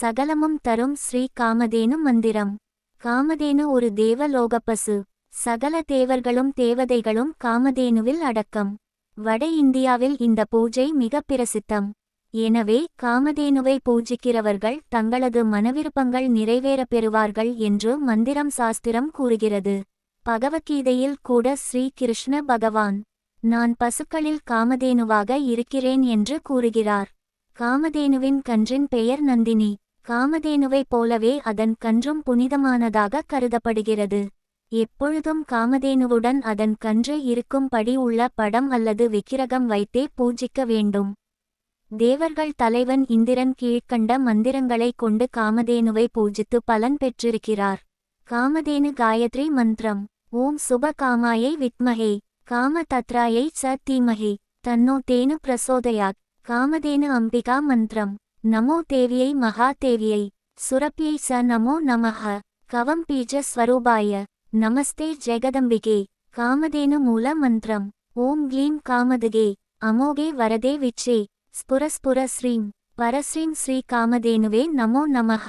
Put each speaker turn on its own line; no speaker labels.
சகலமும் தரும் ஸ்ரீ காமதேனு மந்திரம். காமதேனு ஒரு தேவலோக பசு சகல தேவர்களும் தேவதைகளும் காமதேனுவில் அடக்கம். வட இந்தியாவில் இந்த பூஜை மிக பிரசித்தம். எனவே காமதேனுவை பூஜிக்கிறவர்கள் தங்களது மனவிருப்பங்கள் நிறைவேற பெறுவார்கள் என்று மந்திரம் சாஸ்திரம் கூறுகிறது. பகவத்கீதையில் கூட ஸ்ரீ கிருஷ்ண பகவான் நான் பசுக்களில் காமதேனுவாக இருக்கிறேன் என்று கூறுகிறார். காமதேனுவின் கன்றின் பெயர் நந்தினி. காமதேனுவைப் போலவே அதன் கன்றும் புனிதமானதாக கருதப்படுகிறது. எப்பொழுதும் காமதேனுவுடன் அதன் கன்று இருக்கும்படி உள்ள படம் அல்லது விக்கிரகம் வைத்தே பூஜிக்க வேண்டும். தேவர்கள் தலைவன் இந்திரன் கீழ்க்கண்ட மந்திரங்களைக் கொண்டு காமதேனுவை பூஜித்து பலன் பெற்றிருக்கிறார். காமதேனு காயத்ரி மந்திரம். ஓம் சுப காமாயை வித்மஹே காம தத்ராயை ச தீமஹே தன்னோ தேனு பிரசோதயாத். காமதேனு அம்பிகா மந்திரம். நமோ தேவியை மகா தேவியை சுரப்பியை ச நமோ நமஹ கவம் பீஜ ஸ்வரூபாய நமஸ்தே ஜெகதம்பிகே காமதேனு மூல மந்திரம் ஓம் க்ளீம் காமதுகே அமோகே வரதே விச்சே ஸ்புரஸ்புர ஸ்ரீம் பரஸ்ரீம் ஸ்ரீ காமதேனுவே நமோ நமஹ.